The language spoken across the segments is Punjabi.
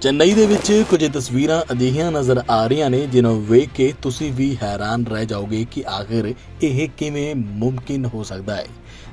ਚੇਨਈ ਦੇ ਵਿੱਚ ਕੁਝ ਤਸਵੀਰਾਂ ਅਜਿਹੀਆਂ ਨਜ਼ਰ ਆ ਰਹੀਆਂ ਨੇ, ਜਿਨ੍ਹਾਂ ਵੇਖ ਕੇ ਤੁਸੀਂ ਵੀ ਹੈਰਾਨ ਰਹਿ ਜਾਓਗੇ ਕਿ ਆਖਿਰ ਇਹ ਕਿਵੇਂ ਮੁਮਕਿਨ ਹੋ ਸਕਦਾ ਹੈ।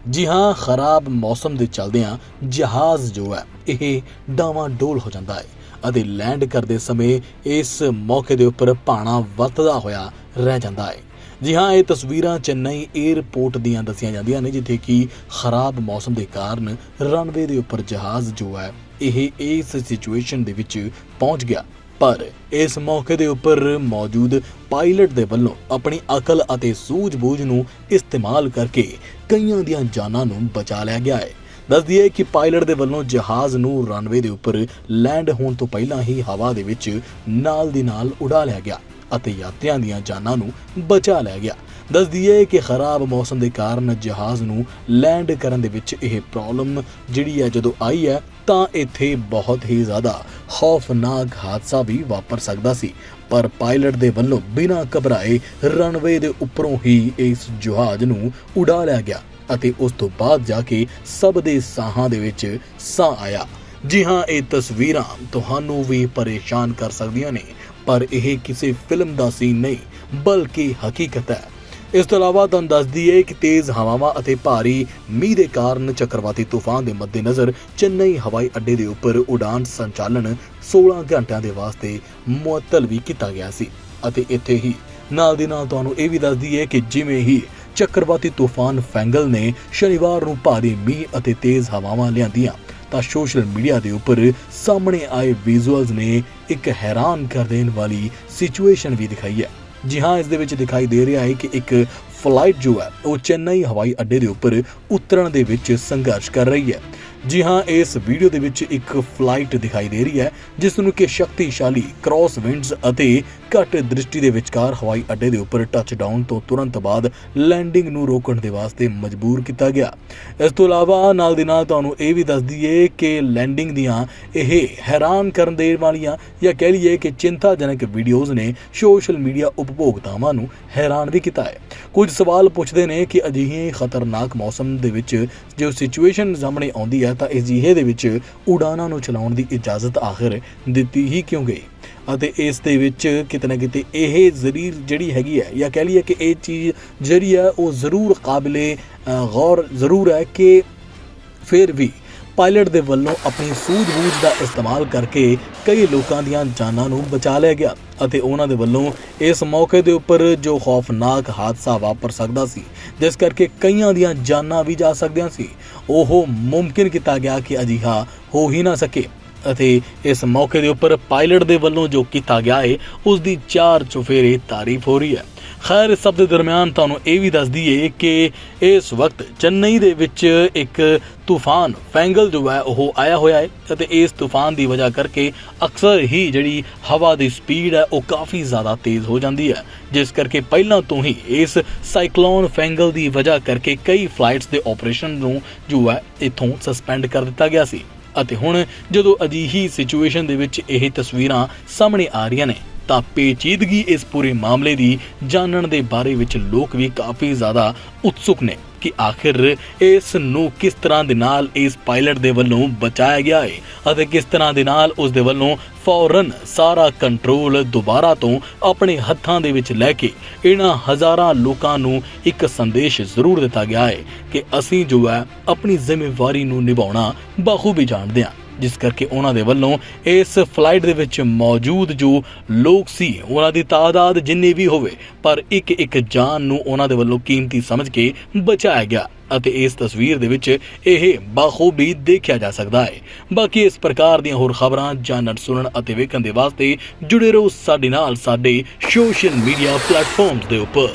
ਜੀ ਹਾਂ, ਖਰਾਬ ਮੌਸਮ ਦੇ ਚਲਦਿਆਂ ਜਹਾਜ਼ ਜੋ ਹੈ, ਇਹ ਡਾਵਾਂ ਡੋਲ ਹੋ ਜਾਂਦਾ ਹੈ ਅਤੇ ਲੈਂਡ ਕਰਦੇ ਸਮੇਂ ਇਸ ਮੌਕੇ ਦੇ ਉੱਪਰ ਪਾਣਾ ਵੱਧਦਾ ਹੋਇਆ ਰਹਿ ਜਾਂਦਾ ਹੈ। ਜੀ ਹਾਂ, ਇਹ ਤਸਵੀਰਾਂ ਚੇਨਈ 에ਅਰਪੋਰਟ ਦੀਆਂ ਦੱਸੀਆਂ ਜਾਂਦੀਆਂ ਨੇ, ਜਿੱਥੇ ਕਿ ਖਰਾਬ ਮੌਸਮ ਦੇ ਕਾਰਨ ਰਨਵੇ ਦੇ ਉੱਪਰ ਜਹਾਜ਼ ਜੋ ਹੈ ਇਹ ਇਸ ਸਿਚੁਏਸ਼ਨ ਦੇ ਵਿੱਚ ਪਹੁੰਚ ਗਿਆ। ਪਰ ਇਸ ਮੌਕੇ ਦੇ ਉੱਪਰ ਮੌਜੂਦ ਪਾਇਲਟ ਦੇ ਵੱਲੋਂ ਆਪਣੀ ਅਕਲ ਅਤੇ ਸੂਝ-ਬੂਝ ਨੂੰ ਇਸਤੇਮਾਲ ਕਰਕੇ ਕਈਆਂ ਦੀਆਂ ਜਾਨਾਂ ਨੂੰ ਬਚਾ ਲਿਆ ਗਿਆ ਹੈ। ਦੱਸ ਦਈਏ ਕਿ ਪਾਇਲਟ ਦੇ ਵੱਲੋਂ ਜਹਾਜ਼ ਨੂੰ ਰਨਵੇ ਦੇ ਉੱਪਰ ਲੈਂਡ ਹੋਣ ਤੋਂ ਪਹਿਲਾਂ ਹੀ ਹਵਾ ਦੇ ਵਿੱਚ ਨਾਲ ਦੀ ਨਾਲ ਉਡਾ ਲਿਆ ਗਿਆ ਅਤੇ ਯਾਤਰੀਆਂ ਦੀਆਂ ਜਾਨਾਂ ਨੂੰ ਬਚਾ ਲਿਆ ਗਿਆ। ਦੱਸ ਦਈਏ ਕਿ ਖਰਾਬ ਮੌਸਮ ਦੇ ਕਾਰਨ ਜਹਾਜ਼ ਨੂੰ ਲੈਂਡ ਕਰਨ ਦੇ ਵਿੱਚ ਇਹ ਪ੍ਰੋਬਲਮ ਜਿਹੜੀ ਹੈ ਜਦੋਂ ਆਈ ਹੈ ਤਾਂ ਇੱਥੇ ਬਹੁਤ ਹੀ ਜ਼ਿਆਦਾ ਖੌਫਨਾਕ ਹਾਦਸਾ ਵੀ ਵਾਪਰ ਸਕਦਾ ਸੀ। ਪਰ ਪਾਇਲਟ ਦੇ ਵੱਲੋਂ ਬਿਨਾਂ ਘਬਰਾਏ ਰਨਵੇ ਦੇ ਉੱਪਰੋਂ ਹੀ ਇਸ ਜਹਾਜ਼ ਨੂੰ ਉਡਾ ਲਿਆ ਗਿਆ ਅਤੇ ਉਸ ਤੋਂ ਬਾਅਦ ਜਾ ਕੇ ਸਭ ਦੇ ਸਾਹਾਂ ਦੇ ਵਿੱਚ ਸਾਹ ਆਇਆ। ਜੀ ਹਾਂ, ਇਹ ਤਸਵੀਰਾਂ ਤੁਹਾਨੂੰ ਵੀ ਪਰੇਸ਼ਾਨ ਕਰ ਸਕਦੀਆਂ ਨੇ, ਪਰ ਇਹ ਕਿਸੇ ਫਿਲਮ ਦਾ ਸੀਨ ਨਹੀਂ, ਬਲਕਿ ਹਕੀਕਤ ਹੈ। ਇਸ ਤੋਂ ਇਲਾਵਾ ਤੁਹਾਨੂੰ ਦੱਸ ਦਈਏ ਕਿ ਤੇਜ਼ ਹਵਾਵਾਂ ਅਤੇ ਭਾਰੀ ਮੀਂਹ ਦੇ ਕਾਰਨ ਚੱਕਰਵਾਤੀ ਤੂਫਾਨ ਦੇ ਮੱਦੇਨਜ਼ਰ ਚੇਨਈ ਹਵਾਈ ਅੱਡੇ ਦੇ ਉੱਪਰ ਉਡਾਨ ਸੰਚਾਲਨ 16 ਘੰਟਿਆਂ ਦੇ ਵਾਸਤੇ ਮੁਅੱਤਲ ਵੀ ਕੀਤਾ ਗਿਆ ਸੀ। ਅਤੇ ਇੱਥੇ ਹੀ ਨਾਲ ਦੀ ਨਾਲ ਤੁਹਾਨੂੰ ਇਹ ਵੀ ਦੱਸ ਦਈਏ ਕਿ ਜਿਵੇਂ ਹੀ ਚੱਕਰਵਾਤੀ ਤੂਫਾਨ ਫੈਂਗਲ ਨੇ ਸ਼ਨੀਵਾਰ ਨੂੰ ਭਾਰੀ ਮੀਂਹ ਅਤੇ ਤੇਜ਼ ਹਵਾਵਾਂ ਲਿਆਂਦੀਆਂ, ਤਾਂ ਸੋਸ਼ਲ ਮੀਡੀਆ ਦੇ ਉੱਪਰ ਸਾਹਮਣੇ ਆਏ ਵਿਜ਼ੂਅਲਸ ਨੇ ਇੱਕ ਹੈਰਾਨ ਕਰ ਦੇਣ ਵਾਲੀ ਸਿਚੁਏਸ਼ਨ ਵੀ ਦਿਖਾਈ ਹੈ। ਜੀ ਹਾਂ ਇਸ ਦੇ ਵਿੱਚ ਦਿਖਾਈ ਦੇ ਰਿਹਾ ਹੈ ਕਿ ਇੱਕ ਫਲਾਈਟ ਜੋ ਹੈ, ਉਹ ਚੇਨਈ ਹਵਾਈ ਅੱਡੇ ਦੇ ਉੱਪਰ ਉਤਰਨ ਦੇ ਵਿੱਚ ਸੰਘਰਸ਼ ਕਰ ਰਹੀ ਹੈ। ਜੀ ਹਾਂ, ਇਸ ਵੀਡੀਓ ਦੇ ਵਿੱਚ ਇੱਕ ਫਲਾਈਟ ਦਿਖਾਈ ਦੇ ਰਹੀ ਹੈ, ਜਿਸ ਨੂੰ ਕਿ ਸ਼ਕਤੀਸ਼ਾਲੀ ਕ੍ਰਾਸ ਵਿੰਡਸ ਅਤੇ ਘੱਟ ਦ੍ਰਿਸ਼ਟੀ ਦੇ ਵਿਚਕਾਰ ਹਵਾਈ ਅੱਡੇ ਦੇ ਉੱਪਰ ਟੱਚ ਡਾਊਨ ਤੋਂ ਤੁਰੰਤ ਬਾਅਦ ਲੈਂਡਿੰਗ ਨੂੰ ਰੋਕਣ ਦੇ ਵਾਸਤੇ ਮਜਬੂਰ ਕੀਤਾ ਗਿਆ। ਇਸ ਤੋਂ ਇਲਾਵਾ, ਨਾਲ ਦੀ ਨਾਲ ਤੁਹਾਨੂੰ ਇਹ ਵੀ ਦੱਸ ਦਈਏ ਕਿ ਲੈਂਡਿੰਗ ਦੀਆਂ ਇਹ ਹੈਰਾਨ ਕਰਨ ਦੇ ਵਾਲੀਆਂ ਜਾਂ ਕਹਿ ਲਈਏ ਕਿ ਚਿੰਤਾਜਨਕ ਵੀਡੀਓਜ਼ ਨੇ ਸੋਸ਼ਲ ਮੀਡੀਆ ਉਪਭੋਗਤਾਵਾਂ ਨੂੰ ਹੈਰਾਨ ਵੀ ਕੀਤਾ ਹੈ। ਕੁਝ ਸਵਾਲ ਪੁੱਛਦੇ ਨੇ ਕਿ ਅਜਿਹੇ ਖਤਰਨਾਕ ਮੌਸਮ ਦੇ ਵਿੱਚ ਜੋ ਸਿਚੁਏਸ਼ਨ ਸਾਹਮਣੇ ਆਉਂਦੀ ਹੈ ਤਾਂ ਅਜਿਹੇ ਦੇ ਵਿੱਚ ਉਡਾਨਾਂ ਨੂੰ ਚਲਾਉਣ ਦੀ ਇਜਾਜ਼ਤ ਆਖਰ ਦਿੱਤੀ ਹੀ ਕਿਉਂ ਗਈ? ਅਤੇ ਇਸ ਦੇ ਵਿੱਚ ਕਿਤੇ ਨਾ ਕਿਤੇ ਇਹ ਜ਼ਰੀਰ ਜਿਹੜੀ ਹੈਗੀ ਹੈ, ਜਾਂ ਕਹਿ ਲਈਏ ਕਿ ਇਹ ਚੀਜ਼ ਜਿਹੜੀ ਹੈ, ਉਹ ਜ਼ਰੂਰ ਕਾਬਲੇ ਗੌਰ ਜ਼ਰੂਰ ਹੈ ਕਿ ਫਿਰ ਵੀ ਪਾਇਲਟ ਦੇ ਵੱਲੋਂ ਆਪਣੀ ਸੂਝ-ਬੂਝ ਦਾ ਇਸਤੇਮਾਲ ਕਰਕੇ ਕਈ ਲੋਕਾਂ ਦੀਆਂ ਜਾਨਾਂ ਨੂੰ ਬਚਾ ਲਿਆ ਗਿਆ ਅਤੇ ਉਹਨਾਂ ਦੇ ਵੱਲੋਂ ਇਸ ਮੌਕੇ ਦੇ ਉੱਪਰ ਜੋ ਖੌਫਨਾਕ ਹਾਦਸਾ ਵਾਪਰ ਸਕਦਾ ਸੀ, ਜਿਸ ਕਰਕੇ ਕਈਆਂ ਦੀਆਂ ਜਾਨਾਂ ਵੀ ਜਾ ਸਕਦੀਆਂ ਸੀ, ਉਹ ਮੁਮਕਿਨ ਕੀਤਾ ਗਿਆ ਕਿ ਅਜਿਹਾ ਹੋ ਹੀ ਨਾ ਸਕੇ ਅਤੇ ਇਸ ਮੌਕੇ ਦੇ ਉੱਪਰ ਪਾਇਲਟ ਦੇ ਵੱਲੋਂ ਜੋ ਕੀਤਾ ਗਿਆ ਹੈ ਉਸ ਦੀ ਚਾਰ ਚੁਫੇਰੇ ਤਾਰੀਫ ਹੋ ਰਹੀ ਹੈ। ਖੈਰ, ਇਸ ਸਭ ਦੇ ਦਰਮਿਆਨ ਤੁਹਾਨੂੰ ਇਹ ਵੀ ਦੱਸ ਦਈਏ ਕਿ ਇਸ ਵਕਤ ਚੇਨਈ ਦੇ ਵਿੱਚ ਇੱਕ ਤੂਫਾਨ ਫੈਂਗਲ ਜੋ ਹੈ, ਉਹ ਆਇਆ ਹੋਇਆ ਹੈ ਅਤੇ ਇਸ ਤੂਫਾਨ ਦੀ ਵਜ੍ਹਾ ਕਰਕੇ ਅਕਸਰ ਹੀ ਜਿਹੜੀ ਹਵਾ ਦੀ ਸਪੀਡ ਹੈ, ਉਹ ਕਾਫੀ ਜ਼ਿਆਦਾ ਤੇਜ਼ ਹੋ ਜਾਂਦੀ ਹੈ। ਜਿਸ ਕਰਕੇ ਪਹਿਲਾਂ ਤੋਂ ਹੀ ਇਸ ਸਾਈਕਲੋਨ ਫੈਂਗਲ ਦੀ ਵਜ੍ਹਾ ਕਰਕੇ ਕਈ ਫਲਾਈਟਸ ਦੇ ਆਪਰੇਸ਼ਨ ਨੂੰ ਜੋ ਹੈ, ਇਥੋਂ ਸਸਪੈਂਡ ਕਰ ਦਿੱਤਾ ਗਿਆ ਸੀ। ਅਤੇ ਹੁਣ ਜਦੋਂ ਅਜਿਹੀ ਸਿਚੁਏਸ਼ਨ ਦੇ ਵਿੱਚ ਇਹ ਤਸਵੀਰਾਂ ਸਾਹਮਣੇ ਆ ਰਹੀਆਂ ਨੇ ਤਾਂ ਪੇਚੀਦਗੀ ਇਸ ਪੂਰੇ ਮਾਮਲੇ ਦੀ ਜਾਣਨ ਦੇ ਬਾਰੇ ਵਿੱਚ ਲੋਕ ਵੀ ਕਾਫੀ ਜ਼ਿਆਦਾ ਉਤਸੁਕ ਨੇ ਕਿ ਆਖਿਰ ਇਸ ਨੂੰ ਕਿਸ ਤਰ੍ਹਾਂ ਦੇ ਨਾਲ ਇਸ ਪਾਇਲਟ ਦੇ ਵੱਲੋਂ ਬਚਾਇਆ ਗਿਆ ਹੈ ਅਤੇ ਕਿਸ ਤਰ੍ਹਾਂ ਦੇ ਨਾਲ ਉਸ ਦੇ ਵੱਲੋਂ ਫੌਰਨ ਸਾਰਾ ਕੰਟਰੋਲ ਦੁਬਾਰਾ ਤੋਂ ਆਪਣੇ ਹੱਥਾਂ ਦੇ ਵਿੱਚ ਲੈ ਕੇ ਇਹਨਾਂ ਹਜ਼ਾਰਾਂ ਲੋਕਾਂ ਨੂੰ ਇੱਕ ਸੰਦੇਸ਼ ਜ਼ਰੂਰ ਦਿੱਤਾ ਗਿਆ ਹੈ ਕਿ ਅਸੀਂ ਜੋ ਹੈ ਆਪਣੀ ਜ਼ਿੰਮੇਵਾਰੀ ਨੂੰ ਨਿਭਾਉਣਾ ਬਾਖੂਬੀ ਜਾਣਦੇ ਹਾਂ। ਜਿਸ ਕਰਕੇ ਉਹਨਾਂ ਦੇ ਵੱਲੋਂ ਇਸ ਫਲਾਈਟ ਦੇ ਵਿੱਚ ਮੌਜੂਦ ਜੋ ਲੋਕ ਸੀ, ਉਹਨਾਂ ਦੀ ਤਾਦਾਦ ਜਿੰਨੀ ਵੀ ਹੋਵੇ, ਪਰ ਇੱਕ ਇੱਕ ਜਾਨ ਨੂੰ ਉਹਨਾਂ ਦੇ ਵੱਲੋਂ ਕੀਮਤੀ ਸਮਝ ਕੇ ਬਚਾਇਆ ਗਿਆ ਅਤੇ ਇਸ ਤਸਵੀਰ ਦੇ ਵਿੱਚ ਇਹ ਬਾਖੂਬੀ ਦੇਖਿਆ ਜਾ ਸਕਦਾ ਹੈ। ਬਾਕੀ ਇਸ ਪ੍ਰਕਾਰ ਦੀਆਂ ਹੋਰ ਖਬਰਾਂ ਜਾਣਨ ਸੁਣਨ ਅਤੇ ਵੇਖਣ ਦੇ ਵਾਸਤੇ ਜੁੜੇ ਰਹੋ ਸਾਡੇ ਨਾਲ ਸਾਡੇ ਸੋਸ਼ਲ ਮੀਡੀਆ ਪਲੇਟਫਾਰਮਸ ਦੇ ਉੱਪਰ।